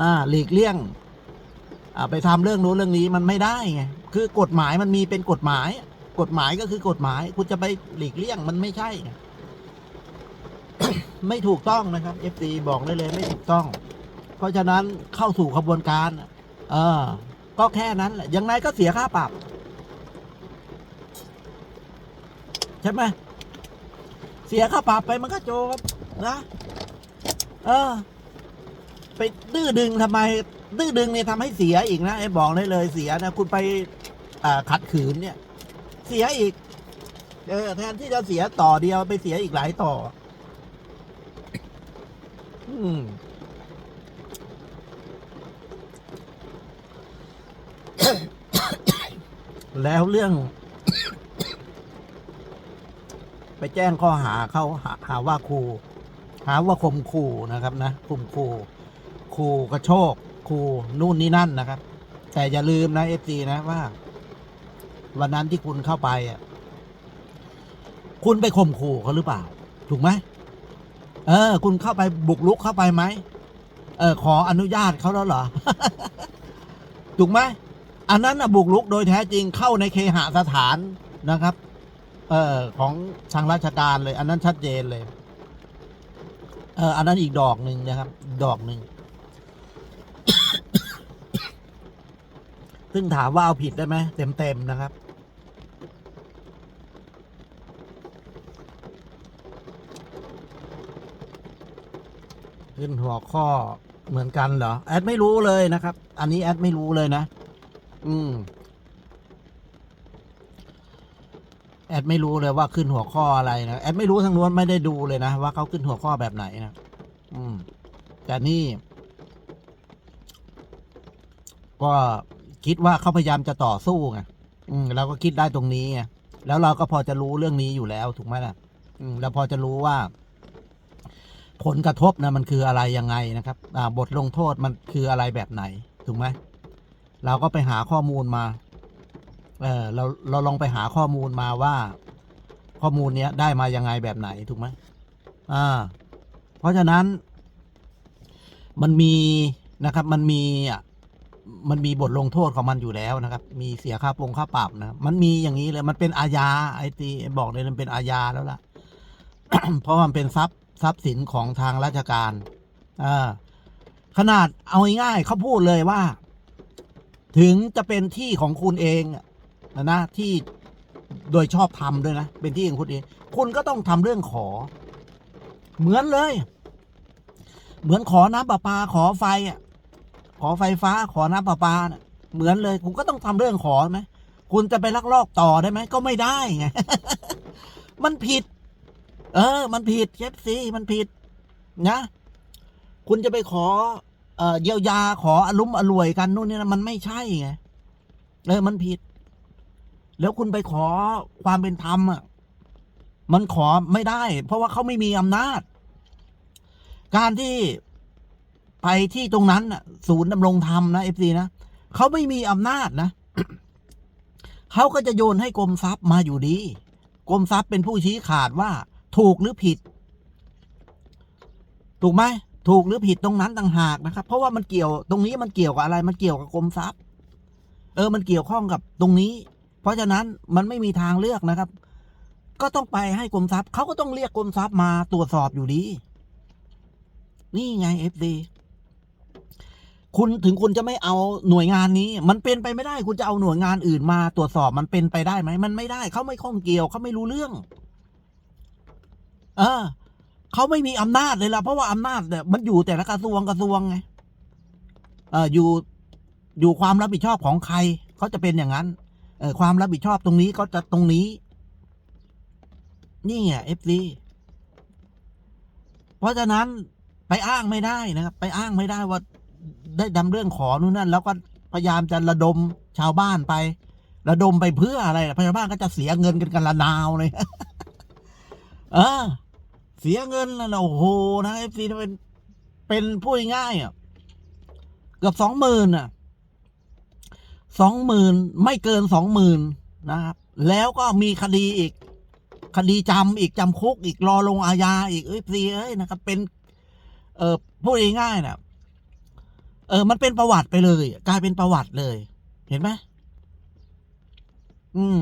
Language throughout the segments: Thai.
อ่าหลีกเลี่ยงอ่าไปทำเรื่องโน้นเรื่องนี้มันไม่ได้ไงคือกฎหมายมันมีเป็นกฎหมาย กฎหมายก็คือกฎหมาย คุณจะไปหลีกเลี่ยงมันไม่ใช่ไงไม่ถูกต้องนะครับ FD บอกได้เลยไม่ถูกต้อง เพราะฉะนั้นเข้าสู่ขบวนการ เออ ก็แค่นั้นแหละยังไงก็เสียค่าปรับ ใช่ไหมเสียค่าปรับไปมันก็โจบนะ เออ ไปดื้อดึงทำไม ดื้อดึงเนี่ยทำให้เสียอีกนะไอ้บอกได้เลยเสียนะคุณไปอ่าขัดขืนเนี่ย เสียอีก เออแทนที่จะเสียต่อเดียวไปเสียอีกหลายต่อ อืม แล้วเรื่อง ไปแจ้งข้อหาเขาหาหาว่าครู หาว่าข่มขู่นะครับนะข่มขู่ ขู่กระโชกขู่นู่นนี่นั่นนะครับ แต่อย่าลืมนะเอฟซีนะว่า วันนั้นที่คุณเข้าไปอะคุณไปข่มขู่เขาหรือเปล่า ถูกไหมเออ คุณเข้าไปบุกลุกเข้าไปไหมเออขออนุญาตเขาแล้วเหรอ ถูกไหมอันนั้นนะบุกลุกโดยแท้จริงเข้าในเคหสถานนะครับ เออของทางราชการเลย อันนั้นชัดเจนเลย เอออันนั้นอีกดอกหนึ่งนะครับ ดอกหนึ่ง ซึ่งถามว่าเอาผิดได้ไหมเต็มๆนะครับ ขึ้นหัวข้อเหมือนกันเหรอ แอดไม่รู้เลยนะครับ อันนี้แอดไม่รู้เลยนะ อืม แอดไม่รู้เลยว่าขึ้นหัวข้ออะไรนะแอดไม่รู้ทางนู้นไม่ได้ดูเลยนะว่าเขาขึ้นหัวข้อแบบไหนนะอืม แต่นี่ ก็ คิดว่าเขาพยายามจะต่อสู้ไงอืมเราก็คิดได้ตรงนี้ไงแล้วเราก็พอจะรู้เรื่องนี้อยู่แล้วถูกไหมล่ะ อืมเราพอจะรู้ว่า ผลกระทบนะมันคืออะไรยังไงนะครับ อ่า บทลงโทษมันคืออะไรแบบไหน ถูกไหมเราก็ไปหาข้อมูลมา เออเราเราลองไปหาข้อมูลมาว่า ข้อมูลเนี้ยได้มายังไงแบบไหนถูกไหมอ่า เพราะฉะนั้น มันมีนะครับ มันมีอะ มันมีบทลงโทษของมันอยู่แล้วนะครับ มีเสียค่าปรงค่าปรับนะ มันมีอย่างนี้เลย มันเป็นอาญาไอตีบอกเลยมันเป็นอาญาแล้วล่ะ เพราะมันเป็นทรัพย์ทรัพย์สินของทางราชการอ่าขนาดเอาง่ายๆเขาพูดเลยว่า ถึงจะเป็นที่ของคุณเองนะนะที่โดยชอบทำด้วยนะ เป็นที่ของคุณเอง คุณก็ต้องทำเรื่องขอ เหมือนเลย เหมือนขอน้ำประปาขอไฟอะ ขอไฟฟ้าขอน้ำประปาน่ะเหมือนเลย คุณก็ต้องทำเรื่องขอไหมคุณจะไปลักลอบต่อได้ไหมก็ไม่ได้ไงมันผิด เออ มันผิดเชฟซีมันผิด นะ คุณจะไปขอเอ่อเยียวยาขออารมณ์อร่วยกันนู่นนี่นะมันไม่ใช่ไงเออมันผิด แล้วคุณไปขอความเป็นธรรมอะมันขอไม่ได้ เพราะว่าเขาไม่มีอำนาจ การที่ ไปที่ตรงนั้นน่ะศูนย์ดำรงธรรมนะเอฟซีนะเขาไม่มีอำนาจนะเขาก็จะโยนให้กรมทรัพย์มาอยู่ดีกรมทรัพย์เป็นผู้ชี้ขาดว่า ถูกหรือผิด ถูกไหมถูกหรือผิดตรงนั้นต่างหากนะครับ เพราะว่ามันเกี่ยวตรงนี้มันเกี่ยวกับอะไร มันเกี่ยวกับกรมทรัพย์ เออ มันเกี่ยวข้องกับตรงนี้ เพราะฉะนั้นมันไม่มีทางเลือกนะครับ ก็ต้องไปให้กรมทรัพย์เขาก็ต้องเรียกกรมทรัพย์มาตรวจสอบอยู่ดี นี่ไงเอฟดี คุณถึงคุณจะไม่เอาหน่วยงานนี้ มันเป็นไปไม่ได้ คุณจะเอาหน่วยงานอื่นมาตรวจสอบมันเป็นไปได้ไหมมันไม่ได้เขาไม่ข้องเกี่ยวเขาไม่รู้เรื่อง เออเขาไม่มีอำนาจเลยล่ะเพราะว่าอำนาจเนี่ยมันอยู่แต่ละกระทรวงกระทรวงไงเอออยู่อยู่ความรับผิดชอบของใครเขาจะเป็นอย่างนั้น เออความรับผิดชอบตรงนี้ก็จะตรงนี้ นี่ไงเอฟซีเพราะฉะนั้นไปอ้างไม่ได้นะครับ ไปอ้างไม่ได้ว่า ได้ดำเรื่องขอนู่นนั่น แล้วก็พยายามจะระดมชาวบ้านไประดมไปเพื่ออะไรล่ะชาวบ้านก็จะเสียเงินกันกันละนาวเลยเออ เสียเงินแล้วนะโอ้โหนะเอฟซีเป็นเป็นพูดง่ายอะเกือบสองหมื่นอะสองหมื่นไม่เกินสองหมื่นนะครับ แล้วก็มีคดีอีก คดีจำอีกจำคุกอีกรอลงอาญาอีกเอ้ยซีเอ้ยนะครับ เป็น เออพูดง่ายๆนะ เออ มันเป็นประวัติไปเลย กลายเป็นประวัติเลย เห็นไหมอืม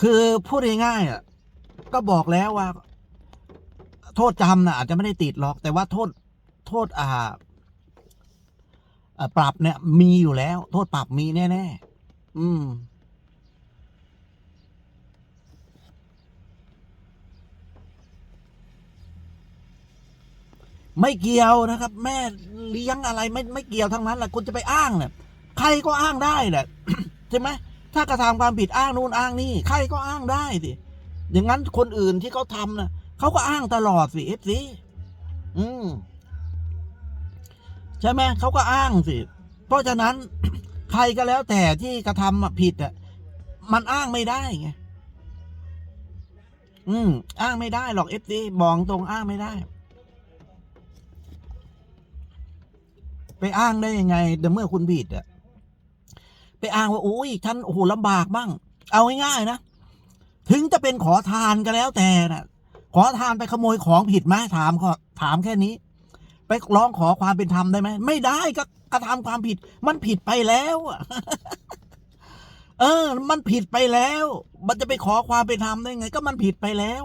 คือพูดง่ายๆอะ ก็บอกแล้วว่า โทษจำนะอาจจะไม่ได้ติดหรอก แต่ว่าโทษ โทษอ่าอ่าปรับเนี่ย มีอยู่แล้ว โทษปรับมีแน่ๆอืม ไม่เกี่ยวนะครับ แม่เลี้ยงอะไรไม่ไม่เกี่ยวทั้งนั้นแหละคุณจะไปอ้างเนี่ยใครก็อ้างได้แหละใช่ไหมถ้ากระทำความผิดอ้างนู่นอ้างนี่ใครก็อ้างได้สิอย่างนั้นคนอื่นที่เขาทำนะเขาก็อ้างตลอดสิเอฟซีอืมใช่ไหมเขาก็อ้างสิ เพราะฉะนั้นใครก็แล้วแต่ที่กระทำผิดอะมันอ้างไม่ได้ไงอืม อ้างไม่ได้หรอกเอฟซีบอกตรงอ้างไม่ได้ ไปอ้างได้ยังไงแต่เมื่อคุณผิดอะไปอ้างว่าโอ้ยฉันโอ้โหลำบากบ้าง เอาง่ายๆนะถึงจะเป็นขอทานก็แล้วแต่นะขอทานไปขโมยของผิดไหมถามขอถามแค่นี้ ไปร้องขอความเป็นธรรมได้ไหมไม่ได้ก็กระทำความผิด มันผิดไปแล้วเออ มันผิดไปแล้ว มันจะไปขอความเป็นธรรมได้ไง ก็มันผิดไปแล้ว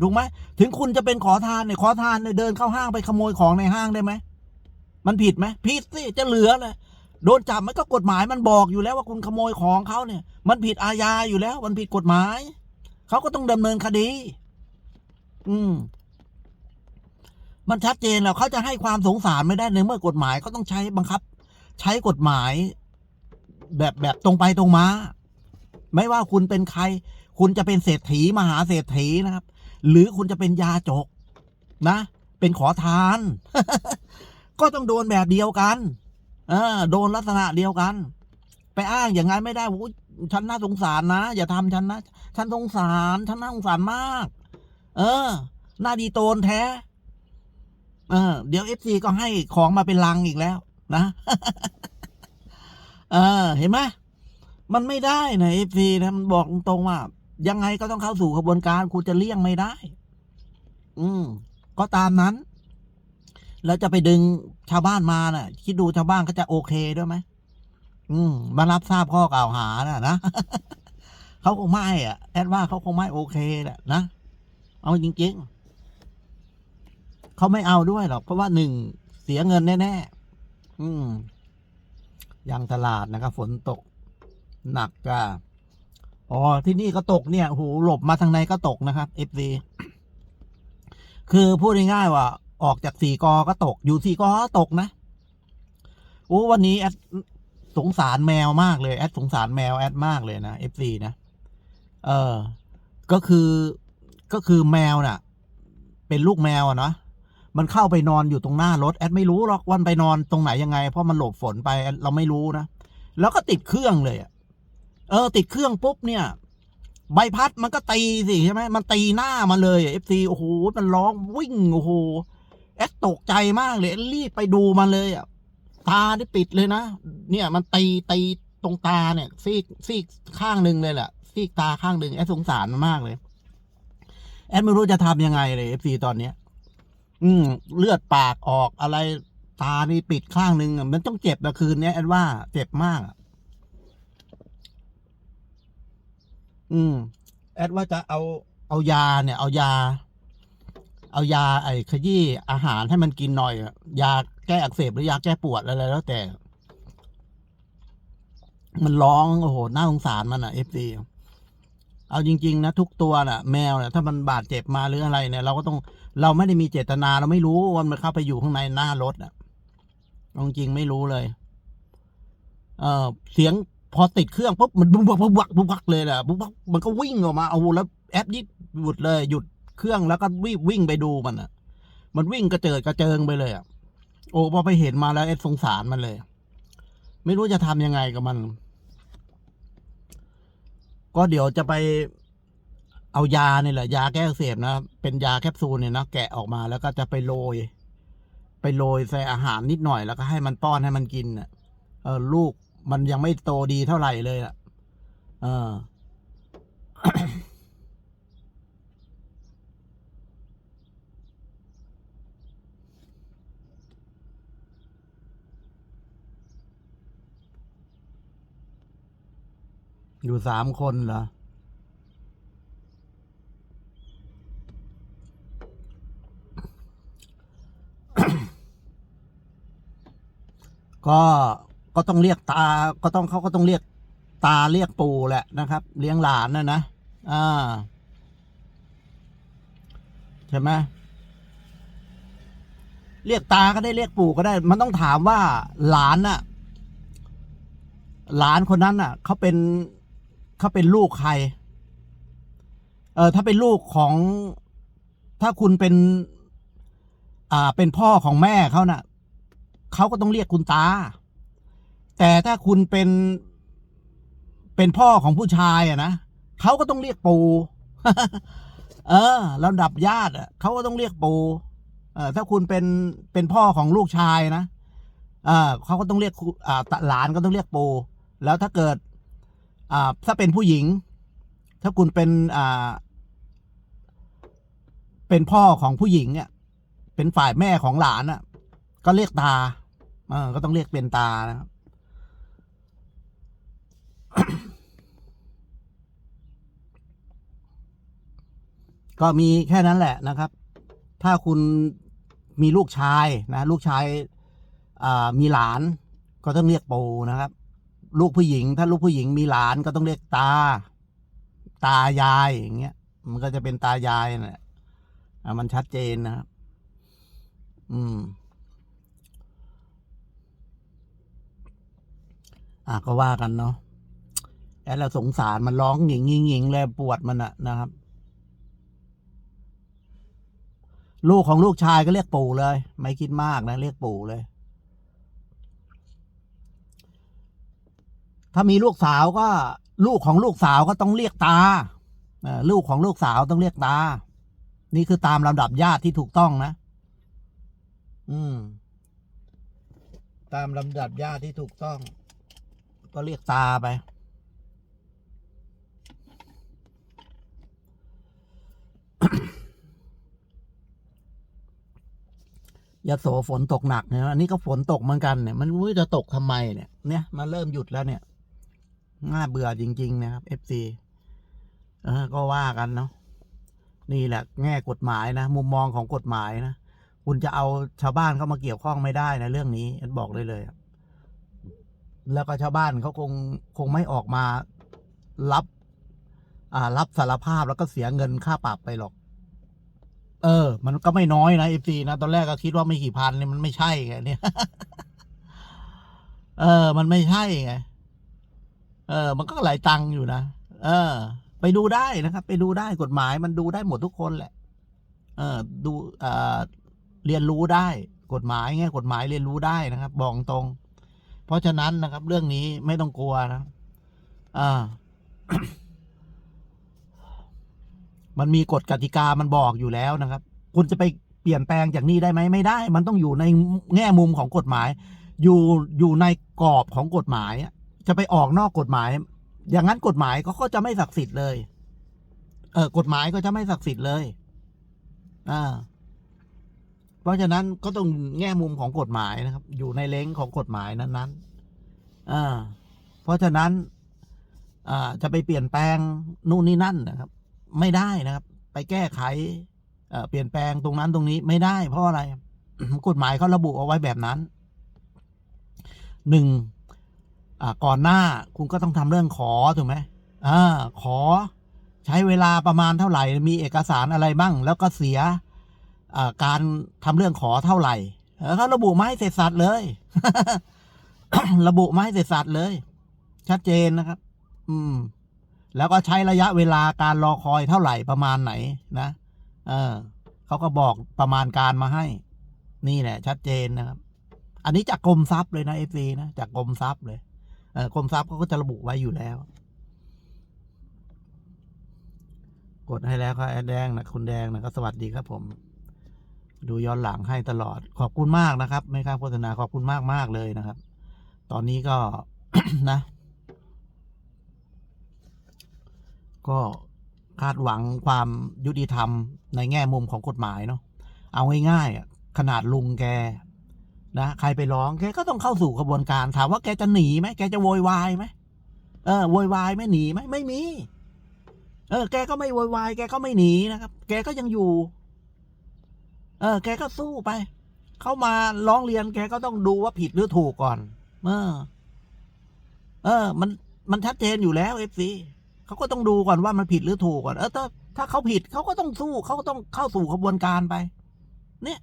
ถูกไหมถึงคุณจะเป็นขอทานเนี่ยขอทานเนี่ยเดินเข้าห้างไปขโมยของในห้างได้ไหม มันผิดไหมผิดสิจะเหลือเลยโดนจับมันก็กฎหมายมันบอกอยู่แล้วว่าคุณขโมยของเขาเนี่ย มันผิดอาญาอยู่แล้ว มันผิดกฎหมายเขาก็ต้องดำเนินคดี อืม มันชัดเจนแล้วเขาจะให้ความสงสารไม่ได้ในเมื่อกฎหมายเขาต้องใช้บังคับ ใช้กฎหมาย แบบแบบตรงไปตรงมา ไม่ว่าคุณเป็นใคร คุณจะเป็นเศรษฐีมหาเศรษฐีนะครับ หรือคุณจะเป็นยาจก นะ เป็นขอทาน ก็ต้องโดนแบบเดียวกันเออโดนลักษณะเดียวกัน ไปอ้างอย่างนั้นไม่ได้โอ้ยฉันน่าสงสารนะ อย่าทำฉันนะ ฉันสงสาร ฉันน่าสงสารมาก เออ หน้าดีโตนแท้ เออ เดี๋ยวเอฟซีก็ให้ของมาเป็นลังอีกแล้วนะ เออ เห็นไหมมันไม่ได้นะเอฟซีนะมันบอกตรงว่า ยังไงก็ต้องเข้าสู่กระบวนการคุณจะเลี่ยงไม่ได้ อืม ก็ตามนั้น แล้วจะไปดึงชาวบ้านมาน่ะ คิดดูชาวบ้านก็จะโอเคด้วยไหมอืมมารับทราบข้อกล่าวหาน่ะนะเขาคงไม่อะแอดว่าเขาคงไม่โอเคแหละนะเอาจริงๆเขาไม่เอาด้วยหรอกเพราะว่าหนึ่งเสียเงินแน่ๆอืมยังตลาดนะครับฝนตก หนักจ้าอ๋อที่นี่ก็ตกเนี่ยโหหลบมาทางในก็ตกนะครับ FC คือพูดง่ายๆว่า ออกจากสี่กอก็ตก อยู่สี่กอก็ตกนะโอ้วันนี้แอดสงสารแมวมากเลย แอดสงสารแมวแอดมากเลยนะ FC นะ เออ ก็คือก็คือแมวน่ะ เป็นลูกแมวอะเนาะมันเข้าไปนอนอยู่ตรงหน้ารถแอดไม่รู้หรอกวันไปนอนตรงไหนยังไง เพราะมันหลบฝนไปเราไม่รู้นะแล้วก็ติดเครื่องเลยเออ ติดเครื่องปุ๊บเนี่ย ใบพัดมันก็ตีสิใช่ไหมมันตีหน้ามาเลยเอฟซีโอ้โหมันร้องวิ่งโอ้โห แอดตกใจมากเลยรีบไปดูมันเลยอะตาได้ปิดเลยนะเนี่ยมันตีตีตรงตาเนี่ย ซีกซีกข้างหนึ่งเลยแหละซีกตาข้างหนึ่งแอดสงสารมันมากเลย แอดไม่รู้จะทำยังไงเลยเอฟซีตอนเนี้ย อืม เลือดปากออกอะไร ตานี่ปิดข้างหนึ่งมันต้องเจ็บนะคืนนี้แอดว่าเจ็บมากอะอืม แอดว่าจะเอาเอายาเนี่ย เอายา เอายาไอ้ขยี้อาหารให้มันกินหน่อย ยาแก้อักเสบหรือยาแก้ปวดอะไรแล้วแต่ มันร้องโอ้โหน่าสงสารมันอะเอฟซีเอาจริง ๆ นะ ทุกตัวน่ะ แมวเนี่ยถ้ามันบาดเจ็บมาหรืออะไรเนี่ย เราก็ต้องเราไม่ได้มีเจตนาเราไม่รู้ว่ามันเข้าไปอยู่ข้างในหน้ารถอะจริงๆไม่รู้เลย เออเสียงพอติดเครื่องปุ๊บมันบุบบักบุบบักบุบบักเลยแหละบุบบักมันก็วิ่งออกมาเอาแล้วแอปยิดหยุดเลยหยุด เครื่องแล้วก็วิ่งวิ่งไปดูมันอะ มันวิ่งกระเจิดกระเจิงไปเลยอะ โอ้พอไปเห็นมาแล้วเอ็ดสงสารมันเลย ไม่รู้จะทำยังไงกับมัน ก็เดี๋ยวจะไปเอายาเนี่ยแหละ ยาแก้เสบนะ เป็นยาแคปซูลเนี่ยนะแกะออกมาแล้วก็จะไปโรย ไปโรยใส่อาหารนิดหน่อยแล้วก็ให้มันป้อนให้มันกินน่ะเออลูกมันยังไม่โตดีเท่าไหร่เลยอะ เออ อยู่สามคนเหรอ ก็ ก็ต้องเรียกตา ก็ต้องเขาก็ต้องเรียกตาเรียกปู่แหละนะครับ เลี้ยงหลานนะนะ อ่า ใช่ไหมเรียกตาก็ได้เรียกปู่ก็ได้ มันต้องถามว่าหลานน่ะ หลานคนนั้นน่ะเขาเป็น เขาเป็นลูกใคร เออถ้าเป็นลูกของ ถ้าคุณเป็น อ่า เป็นพ่อของแม่เขาน่ะเขาก็ต้องเรียกคุณตา แต่ถ้าคุณเป็น เป็นพ่อของผู้ชายอะนะเขาก็ต้องเรียกปู่เออลำดับญาติเขาก็ต้องเรียกปู่เออถ้าคุณเป็นเป็นพ่อของลูกชายนะเออเขาก็ต้องเรียกอ่าหลานก็ต้องเรียกปู่แล้วถ้าเกิด ถ้าเป็นผู้หญิง ถ้าคุณเป็นเป็นพ่อของผู้หญิงเนี่ยเป็นฝ่ายแม่ของหลานอะ ก็เรียกตาเออก็ต้องเรียกเป็นตานะครับก็มีแค่นั้นแหละนะครับ ถ้าคุณมีลูกชายนะ ลูกชายมีหลานก็ต้องเรียกปูนะครับ ลูกผู้หญิง ถ้าลูกผู้หญิงมีหลานก็ต้องเรียกตา ตายายอย่างเงี้ย มันก็จะเป็นตายายนั่นแหละอะมันชัดเจนนะครับ อืม อะก็ว่ากันเนาะแอนเราสงสารมันร้องหงิงหงิงหงิงเลยปวดมันอะนะครับ ลูกของลูกชายก็เรียกปู่เลย ไม่คิดมากนะ เรียกปู่เลย ถ้ามีลูกสาวก็ ลูกของลูกสาวก็ต้องเรียกตาลูกของลูกสาวต้องเรียกตา นี่คือตามลำดับญาติที่ถูกต้องนะ อืม ตามลำดับญาติที่ถูกต้อง ก็เรียกตาไปยะโสฝนตกหนักเนี่ยอันนี้ก็ฝนตกเหมือนกันเนี่ย มันไม่จะตกทำไมเนี่ย เนี่ย มันเริ่มหยุดแล้วเนี่ย น่าเบื่อจริง ๆ นะครับ FC เออ ก็ว่ากันเนาะนี่แหละ แง่กฎหมายนะ มุมมองของกฎหมายนะคุณจะเอาชาวบ้านเข้ามาเกี่ยวข้องไม่ได้นะเรื่องนี้ฉันบอกเลยเลยแล้วก็ชาวบ้านเขาคงคงไม่ออกมารับ อ่า รับสารภาพแล้วก็เสียเงินค่าปรับไปหรอก เออ มันก็ไม่น้อยนะเอฟซีนะตอนแรกก็คิดว่าไม่กี่พันเนี่ยมันไม่ใช่ไงเนี่ย เออ มันไม่ใช่ไง เออ มันก็หลายตังค์อยู่นะเออ ไปดูได้นะครับ ไปดูได้กฎหมายมันดูได้หมดทุกคนแหละ เออดูเอ่อเรียนรู้ได้กฎหมายไงกฎหมายเรียนรู้ได้นะครับบอกตรง เพราะฉะนั้นนะครับ เรื่องนี้ไม่ต้องกลัวนะอ่ามันมีกฎกติกามันบอกอยู่แล้วนะครับ คุณจะไปเปลี่ยนแปลงจากนี้ได้ไหมไม่ได้ มันต้องอยู่ในแง่มุมของกฎหมาย อยู่อยู่ในกรอบของกฎหมายอะ จะไปออกนอกกฎหมาย อย่างนั้นกฎหมายก็จะไม่ศักดิ์สิทธิ์เลย เออกฎหมายก็จะไม่ศักดิ์สิทธิ์เลยอ่าเพราะฉะนั้นก็ต้องแง่มุมของกฎหมายนะครับ อยู่ในเล้งของกฎหมายนั้นๆอ่าเพราะฉะนั้นอ่าจะไปเปลี่ยนแปลงนู่นนี่นั่นนะครับ ไม่ได้นะครับ ไปแก้ไขเปลี่ยนแปลงตรงนั้นตรงนี้ไม่ได้เพราะอะไร กฎหมายเขาระบุเอาไว้แบบนั้นหนึ่ง ก่อนหน้าคุณก็ต้องทำเรื่องขอถูกไหมอ่าขอใช้เวลาประมาณเท่าไหร่ มีเอกสารอะไรบ้าง แล้วก็เสียอ่าการทำเรื่องขอเท่าไหร่เขาระบุมาให้เสร็จสัตว์เลย ระบุมาให้เสร็จสัตว์เลย ชัดเจนนะครับ อืม แล้วก็ใช้ระยะเวลาการรอคอยเท่าไหร่ประมาณไหนนะ เออเขาก็บอกประมาณการมาให้ นี่แหละ ชัดเจนนะครับ อันนี้จากกรมทรัพย์เลยนะเอฟซีนะจากกรมทรัพย์เลย กรมทรัพย์เขาก็จะระบุไว้อยู่แล้ว กดให้แล้วครับแอดแดงนะคุณแดงนะก็สวัสดีครับผม ดูย้อนหลังให้ตลอด ขอบคุณมากนะครับ ไม่ค่าโฆษณาขอบคุณมากมากเลยนะครับ ตอนนี้ก็นะ ก็คาดหวังความยุติธรรมในแง่มุมของกฎหมายเนาะเอาง่ายๆขนาดลุงแก นะใครไปร้องแกก็ต้องเข้าสู่กระบวนการถามว่าแกจะหนีไหมแกจะโวยวายไหมเออโวยวายไหม่หนีไหมไม่มี เออ แกก็ไม่โวยวายแกก็ไม่หนีนะครับ แกก็ยังอยู่ เออ แกก็สู้ไป เข้ามาร้องเรียนแกก็ต้องดูว่าผิดหรือถูกก่อน เออ เออ มันมันชัดเจนอยู่แล้วเอฟซีเขาก็ต้องดูก่อนว่ามันผิดหรือถูกก่อนเออถ้าถ้าเขาผิดเขาก็ต้องสู้เขาก็ต้องเข้าสู่กระบวนการไป เนี่ย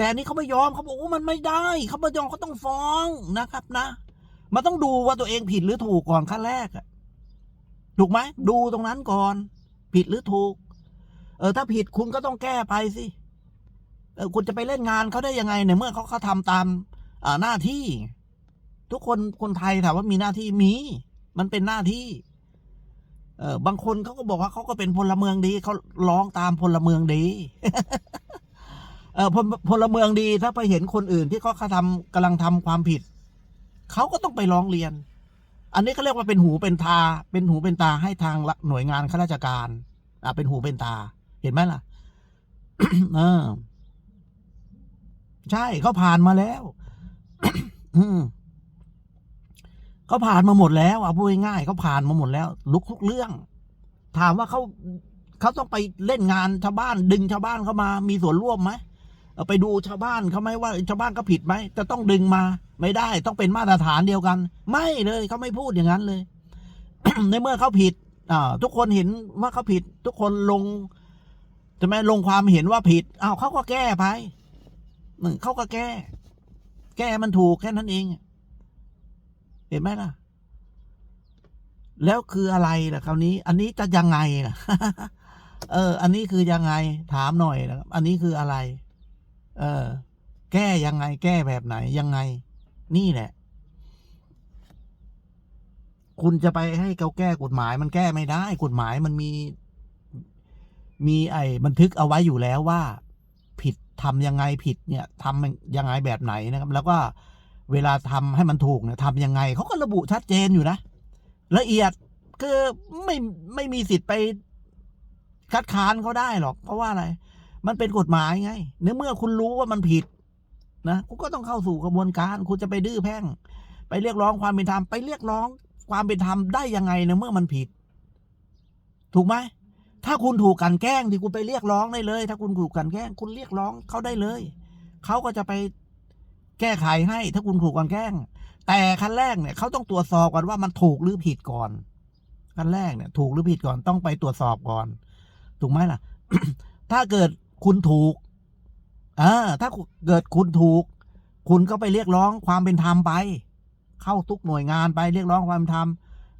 แต่นนี้เขาไม่ยอมเขาบอกว่ามันไม่ได้เขาไม่ยอมเขาต้องฟ้องนะครับนะมันต้องดูว่าตัวเองผิดหรือถูกก่อนขั้นแรกอะถูกไหมดูตรงนั้นก่อน ผิดหรือถูก เออ ถ้าผิดคุณก็ต้องแก้ไปสิเออคุณจะไปเล่นงานเขาได้ยังไงเนี่ยเมื่อเขาเขาทำตามาหน้าที่ ทุกคนคนไทยถามว่ามีหน้าที่มี มันเป็นหน้าที่ เออบางคนเขาก็บอกว่าเขาก็เป็นพลเมืองดีเขาร้องตามพลเมืองดี ออพลพลเมืองดีถ้าไปเห็นคนอื่นที่เขาทำกำลังทำความผิด เขาก็ต้องไปร้องเรียน อันนี้เขาเรียกว่าเป็นหูเป็นตา เป็นหูเป็นตาให้ทางหน่วยงานข้าราชการ อ่าเป็นหูเป็นตา เห็นไหมล่ะเออใช่เขาผ่านมาแล้วอืมเขาผ่านมาหมดแล้วอะพูดง่ายเขาผ่านมาหมดแล้ว ลุกทุกเรื่อง ถามว่าเขาเขาต้องไปเล่นงานชาวบ้าน ดึงชาวบ้านเข้ามามีส่วนร่วมไหม ไปดูชาวบ้านเขาไหมว่าชาวบ้านก็ผิดไหมจะต้องดึงมา ไม่ได้ต้องเป็นมาตรฐานเดียวกัน ไม่เลยเขาไม่พูดอย่างนั้นเลย ในเมื่อเขาผิดทุกคนเห็นว่าเขาผิด ทุกคนลงใช่ไหมลงความเห็นว่าผิดอ้าวเขาก็แก้ไปหนึ่งเขาก็แก้ แก้มันถูกแค่นั้นเอง เห็นไหมล่ะ แล้วคืออะไรล่ะคราวนี้ อันนี้จะยังไงล่ะ เออ อันนี้คือยังไง ถามหน่อยนะครับอันนี้คืออะไร เออ แก้ยังไง แก้แบบไหนยังไง นี่แหละ คุณจะไปให้เขาแก้กฎหมาย มันแก้ไม่ได้ กฎหมายมันมี มีไอ้บันทึกเอาไว้อยู่แล้วว่า ผิดทำยังไงผิดเนี่ยทำยังไงแบบไหนนะครับ แล้วก็เวลาทำให้มันถูกเนี่ยทำยังไงเขาก็ระบุชัดเจนอยู่นะละเอียดคือไม่ไม่มีสิทธิ์ไปคัดค้านเขาได้หรอก เพราะว่าอะไร มันเป็นกฎหมายไงในเมื่อคุณรู้ว่ามันผิดนะคุณก็ต้องเข้าสู่กระบวนการ คุณจะไปดื้อแพ่ง ไปเรียกร้องความเป็นธรรมไปเรียกร้องความเป็นธรรมได้ยังไงในเมื่อมันผิด ถูกไหมถ้าคุณถูกกันแกล้งที่คุณไปเรียกร้องได้เลย ถ้าคุณถูกกันแกล้ง คุณเรียกร้องเขาได้เลยเขาก็จะไปแก้ไขให้ ถ้าคุณถูกกันแกล้ง แต่ขั้นแรกเนี่ยเขาต้องตรวจสอบก่อนว่ามันถูกหรือผิดก่อนขั้นแรกเนี่ย ถูกหรือผิดก่อนต้องไปตรวจสอบก่อน ถูกไหมล่ะ ถ้าเกิด คุณถูกอ่าถ้าเกิดคุณถูก คุณก็ไปเรียกร้องความเป็นธรรมไป เข้าทุกหน่วยงานไปเรียกร้องความเป็นธรรม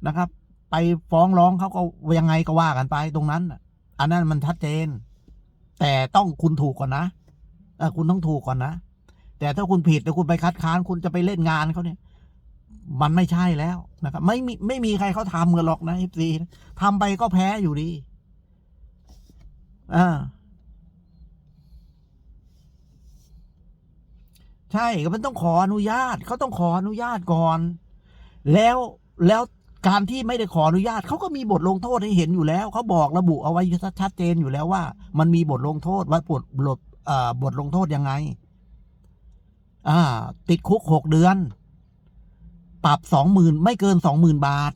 นะครับ ไปฟ้องร้องเขาก็ยังไงก็ว่ากันไปตรงนั้นน่ะอันนั้นมันชัดเจน แต่ต้องคุณถูกก่อนนะเออคุณต้องถูกก่อนนะ แต่ถ้าคุณผิดแล้วคุณไปคัดค้าน คุณจะไปเล่นงานเขาเนี่ย มันไม่ใช่แล้วนะครับ ไม่มีไม่มีใครเขาทำกันหรอกนะเอฟซีทำไปก็แพ้อยู่ดีอ่า ใช่ก็มันต้องขออนุญาตเขาต้องขออนุญาตก่อน แล้วแล้วการที่ไม่ได้ขออนุญาตเขาก็มีบทลงโทษให้เห็นอยู่แล้วเขาบอกระบุเอาไว้ชัดเจนอยู่แล้วว่า มันมีบทลงโทษว่าบทบทอ่าบทลงโทษยังไง อ่า ติดคุกหกเดือน ปรับสองหมื่นไม่เกินสองหมื่นบาท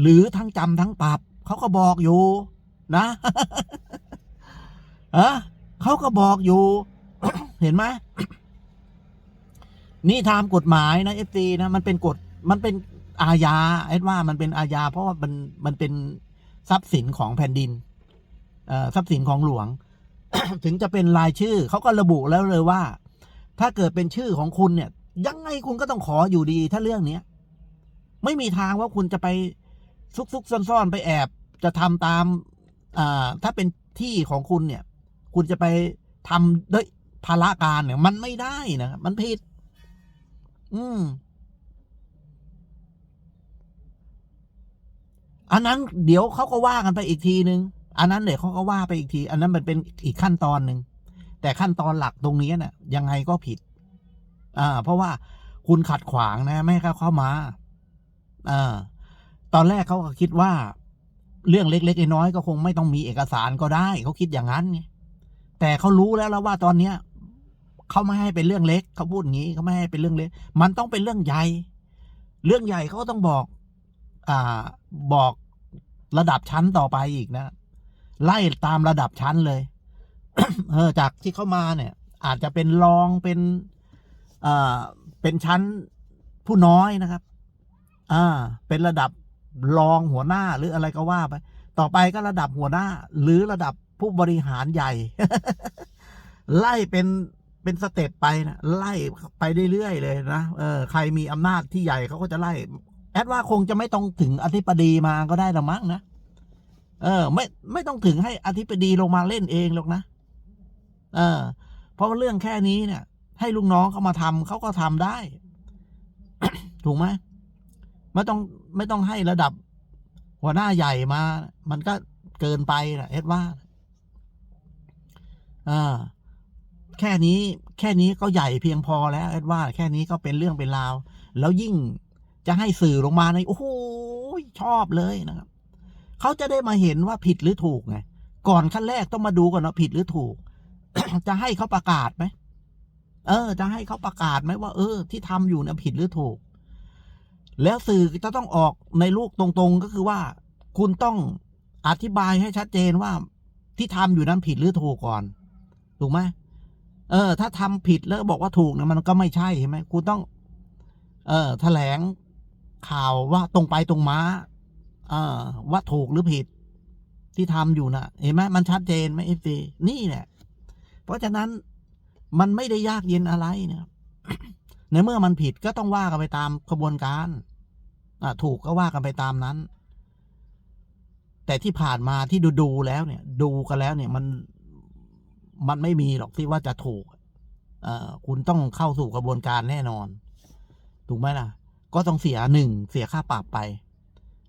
หรือทั้งจำทั้งปรับเขาก็บอกอยู่ นะอะเขาก็บอกอยู่ เห็นไหม นี่ตามกฎหมายนะเอฟซีนะมันเป็นกฎมันเป็นอาญาเอ็ดว่ามันเป็นอาญาเพราะว่ามันมันเป็นทรัพย์สินของแผ่นดินทรัพย์สินของหลวง ถึงจะเป็นรายชื่อเขาก็ระบุแล้วเลยว่า ถ้าเกิดเป็นชื่อของคุณเนี่ย ยังไงคุณก็ต้องขออยู่ดีถ้าเรื่องเนี้ยไม่มีทางว่าคุณจะไปซุกซุกซ่อนซ่อนๆไปแอบ จะทำตามอถ้าเป็นที่ของคุณเนี่ย คุณจะไปทำด้วยภาระการเนี่ยมันไม่ได้นะมันผิด อืม อันนั้นเดี๋ยวเขาก็ว่ากันไปอีกทีนึง อันนั้นเดี๋ยวเขาก็ว่าไปอีกที อันนั้นมันเป็นอีกขั้นตอนหนึ่ง แต่ขั้นตอนหลักตรงนี้นี่ยยังไงก็ผิด อ่า เพราะว่าคุณขัดขวางนะ ไม่ให้เขาเข้ามาอ่าตอนแรกเขาก็คิดว่า เรื่องเล็กๆน้อยๆก็คงไม่ต้องมีเอกสารก็ได้ เขาคิดอย่างนั้นไงแต่เขารู้แล้วแล้วว่าตอนเนี้ย เขาไม่ให้เป็นเรื่องเล็กเขาพูดอย่างนี้เขาไม่ให้เป็นเรื่องเล็ก มันต้องเป็นเรื่องใหญ่ เรื่องใหญ่เขาก็ต้องบอก อ่าบอกระดับชั้นต่อไปอีกนะ ไล่ตามระดับชั้นเลยเออจากที่เข้ามาเนี่ย อาจจะเป็นรองเป็นอ่าเป็นชั้นผู้น้อยนะครับ อ่า เป็นระดับรองหัวหน้าหรืออะไรก็ว่าไป ต่อไปก็ระดับหัวหน้า หรือระดับผู้บริหารใหญ่ ไล่เป็น เป็นสเต็ปไปนะไล่ไปเรื่อยๆเลยนะเออใครมีอำนาจที่ใหญ่เขาก็จะไล่ แอดว่าคงจะไม่ต้องถึงอธิบดีมาก็ได้ละมั้งนะเออ ไม่ไม่ต้องถึงให้อธิบดีลงมาเล่นเองหรอกนะเออ เพราะว่าเรื่องแค่นี้เนี่ย ให้ลูกน้องเขามาทำเขาก็ทำได้ ถูกไหมไม่ต้องไม่ต้องให้ระดับ หัวหน้าใหญ่มา มันก็เกินไปนะเอ็ดว่าอ่า แค่นี้แค่นี้ก็ใหญ่เพียงพอแล้วเอ็ดว่าแค่นี้ก็เป็นเรื่องเป็นราว แล้วยิ่งจะให้สื่อลงมาในโอ้โหชอบเลยนะครับเขาจะได้มาเห็นว่าผิดหรือถูกไงก่อนขั้นแรกต้องมาดูก่อนว่าผิดหรือถูก จะให้เขาประกาศไหมเออ จะให้เขาประกาศไหมว่า เออ ที่ทำอยู่เนี่ยผิดหรือถูก แล้วสื่อจะต้องออกในลูกตรงๆก็คือว่า คุณต้องอธิบายให้ชัดเจนว่าที่ทำอยู่นั้นผิดหรือถูกก่อน ถูกไหม เออ ถ้าทำผิดแล้วบอกว่าถูกเนี่ยมันก็ไม่ใช่ใช่ไหมคุณต้อง เออแถลงข่าวว่าตรงไปตรงมาเออว่าถูกหรือผิด ที่ทำอยู่นะเห็นไหมมันชัดเจนไหมเอฟซีนี่แหละ เพราะฉะนั้นมันไม่ได้ยากเย็นอะไรนะในเมื่อมันผิดก็ต้องว่ากันไปตามกระบวนการอ่าถูกก็ว่ากันไปตามนั้น แต่ที่ผ่านมาที่ดูดูแล้วเนี่ย ดูกันแล้วเนี่ยมัน มันไม่มีหรอกที่ว่าจะถูกเอ่อคุณต้องเข้าสู่กระบวนการแน่นอน ถูกไหมล่ะ ก็ต้องเสียหนึ่งเสียค่าปรับไป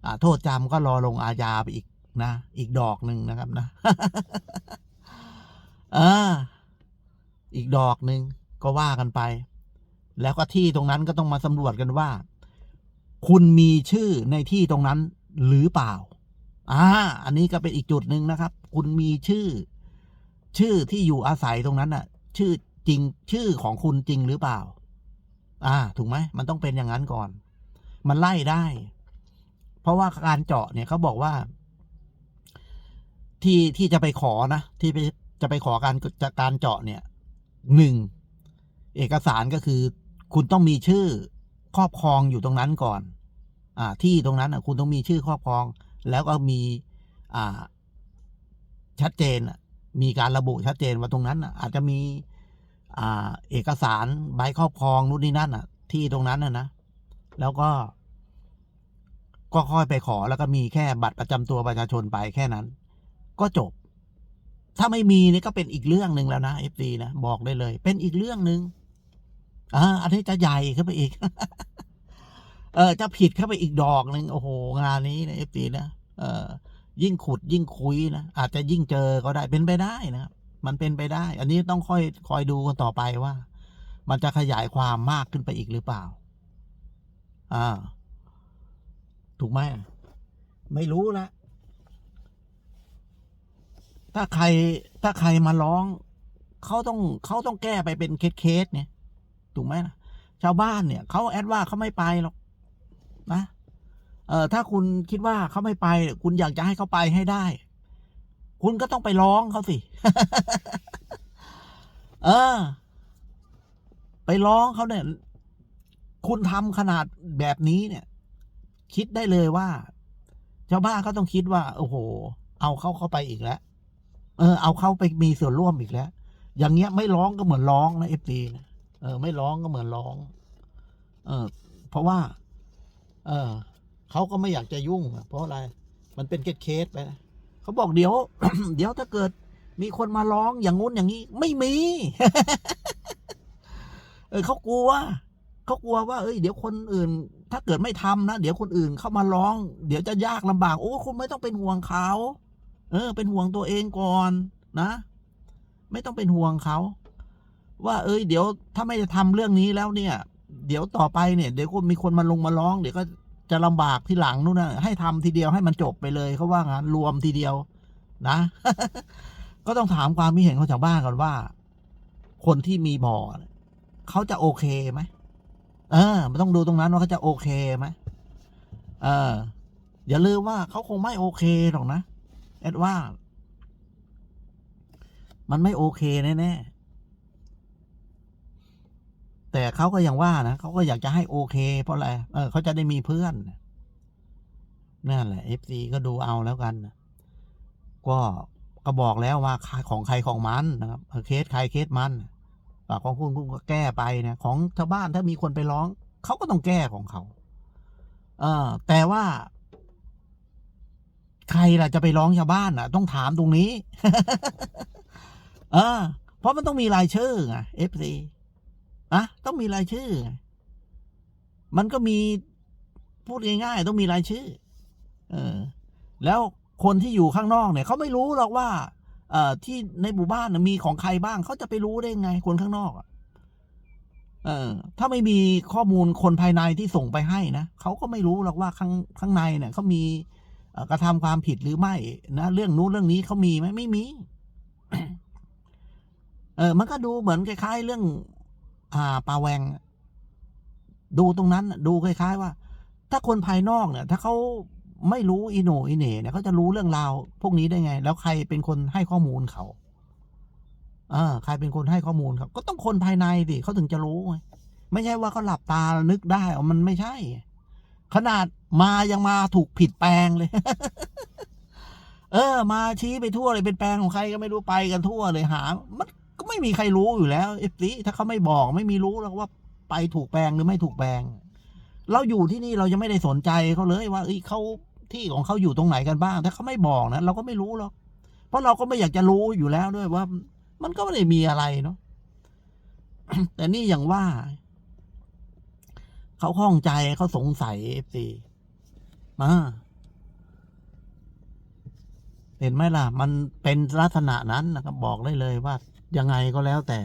อ่า โทษจำก็รอลงอาญาไปอีกนะ อีกดอกหนึ่งนะครับนะอ่าอีกดอกหนึ่งก็ว่ากันไป แล้วก็ที่ตรงนั้นก็ต้องมาสำรวจกันว่า คุณมีชื่อในที่ตรงนั้นหรือเปล่าอ่าอันนี้ก็เป็นอีกจุดหนึ่งนะครับ คุณมีชื่อ ชื่อที่อยู่อาศัยตรงนั้นน่ะ ชื่อจริงชื่อของคุณจริงหรือเปล่า อ่า ถูกไหมมันต้องเป็นอย่างนั้นก่อน มันไล่ได้ เพราะว่าการเจาะเนี่ยเขาบอกว่า ที่ที่จะไปขอนะที่ไปจะไปขอการจากการเจาะเนี่ยหนึ่งเอกสารก็คือ คุณต้องมีชื่อครอบครองอยู่ตรงนั้นก่อน อ่า ที่ตรงนั้นอะ คุณต้องมีชื่อครอบครอง แล้วก็มี อ่า ชัดเจนอะ มีการระบุชัดเจนว่าตรงนั้นอาจจะมีอเอกสารใบครอบครองนู่นนี่นั่นอะ ที่ตรงนั้นนะนะแล้วก็ ก็ค่อยไปขอแล้วก็มีแค่บัตรประจำตัวประชาชนไปแค่นั้น ก็จบ ถ้าไม่มีนี่ก็เป็นอีกเรื่องหนึ่งแล้วนะเอฟซีนะบอกได้เลย เป็นอีกเรื่องหนึ่งอ่าอันนี้จะใหญ่ขึ้นไปอีก เออจะผิดเข้าไปอีกดอกหนึ่งโอ้โหงานนี้นะเอฟซีนะเออ ยิ่งขุดยิ่งคุยนะอาจจะยิ่งเจอก็ได้เป็นไปได้นะครับมันเป็นไปได้ อันนี้ต้องค่อยคอยดูกันต่อไปว่า มันจะขยายความมากขึ้นไปอีกหรือเปล่า อ่า ถูกไหมไม่รู้ละถ้าใครถ้าใครมาร้องเขาต้องเขาต้องแก้ไปเป็นเคสเคสเนี่ย ถูกไหมล่ะชาวบ้านเนี่ยเขาแอดว่าเขาไม่ไปหรอก เออถ้าคุณคิดว่าเขาไม่ไป คุณอยากจะให้เขาไปให้ได้ คุณก็ต้องไปร้องเขาสิ เออ ไปร้องเขาเนี่ย คุณทำขนาดแบบนี้เนี่ย คิดได้เลยว่าชาวบ้านก็ต้องคิดว่า โอ้โห เอาเขาเข้าไปอีกแล้ว เออ เอาเขาไปมีส่วนร่วมอีกแล้ว อย่างเงี้ยไม่ร้องก็เหมือนร้องนะเอฟซีนะเออ ไม่ร้องก็เหมือนร้อง เออ เพราะว่า เออ เขาก็ไม่อยากจะยุ่งเพราะอะไร มันเป็นเคสไปนะเขาบอกเดี๋ยว เดี๋ยวถ้าเกิด มีคนมาร้องอย่างงู้นอย่างนี้ ไม่มีเออเขากลัวเขากลัวว่าเอ้ยเดี๋ยวคนอื่น ถ้าเกิดไม่ทำนะเดี๋ยวคนอื่นเข้ามาร้อง เดี๋ยวจะยากลำบากโอ้คุณไม่ต้องเป็นห่วงเขาเออ เป็นห่วงตัวเองก่อนนะ ไม่ต้องเป็นห่วงเขาว่า เอ้ยเดี๋ยวถ้าไม่ได้ทำเรื่องนี้แล้วเนี่ย เดี๋ยวต่อไปเนี่ย เดี๋ยวก็มีคนมาลงมาร้อง เดี๋ยวก็ จะลำบากที่หลังนู่นนะให้ทำทีเดียวให้มันจบไปเลยเขาว่างั้นรวมทีเดียว นะ ก็ต้องถามความคิเห็นของชาวบ้านก่อนว่า คนที่มีบ่อเนี่ยเขาจะโอเคไหมเออมันต้องดูตรงนั้นว่าเขาจะโอเคไหมเออ อย่าลืมว่าเขาคงไม่โอเคหรอกนะแอดว่า มันไม่โอเคแน่ๆ แต่เขาก็ยังว่านะเขาก็อยากจะให้โอเค เพราะอะไรเออเขาจะได้มีเพื่อนนั่นแหละเอฟซีก็ดูเอาแล้วกันก็ก็บอกแล้วว่าของใครของมันนะครับเคสใครเคสมันของคุณคุณก็แก้ไปนะของชาวบ้านถ้ามีคนไปร้องเขาก็ต้องแก้ของเขาเออแต่ว่า ใครล่ะจะไปร้องชาวบ้านอะ ต้องถามตรงนี้ เออ เพราะมันต้องมีรายชื่อไงเอฟซี อะต้องมีรายชื่อ มันก็มีพูดง่ายๆ ต้องมีรายชื่อ เออ แล้วคนที่อยู่ข้างนอกเนี่ยเขาไม่รู้หรอกว่า เอ่อที่ในหมู่บ้านมีของใครบ้างเขาจะไปรู้ได้ไง คนข้างนอกเออ ถ้าไม่มีข้อมูลคนภายในที่ส่งไปให้นะเขาก็ไม่รู้หรอกว่าข้างข้างในเนี่ยเขามีกระทำความผิดหรือไม่นะเรื่องนู้นเรื่องนี้เขามีไหมไม่มี เออ มันก็ดูเหมือนคล้ายๆเรื่อง อ่าปลาแวง ดูตรงนั้นดูคล้ายๆว่า ถ้าคนภายนอกเนี่ย ถ้าเขาไม่รู้อีโหนอีเหน่เนี่ยเขาจะรู้เรื่องราวพวกนี้ได้ไง แล้วใครเป็นคนให้ข้อมูลเขาอ่าใครเป็นคนให้ข้อมูลเขาก็ต้องคนภายในดิเขาถึงจะรู้ไงไม่ใช่ว่าเขาหลับตาแล้วนึกได้มันไม่ใช่ ขนาดมายังมาถูกผิดแปลงเลย เออ มาชี้ไปทั่วเลยเป็นแปลงของใครก็ไม่รู้ไปกันทั่วเลยหา มัน ก็ไม่มีใครรู้อยู่แล้วเอฟซีถ้าเขาไม่บอกไม่มีรู้แล้วว่าไปถูกแปลงหรือไม่ถูกแปลง เราอยู่ที่นี่เรายังไม่ได้สนใจเขาเลยว่าเอ้ยเขาที่ของเขาอยู่ตรงไหนกันบ้าง ถ้าเขาไม่บอกนะเราก็ไม่รู้หรอกเพราะเราก็ไม่อยากจะรู้อยู่แล้วด้วยว่า มันก็ไม่ได้มีอะไรเนาะแต่นี่อย่างว่า เขาข้องใจเขาสงสัยเอฟซีมาเห็นไหมล่ะ มันเป็นลักษณะนั้นนะครับ บอกได้เลยว่า ยังไงก็แล้วแต่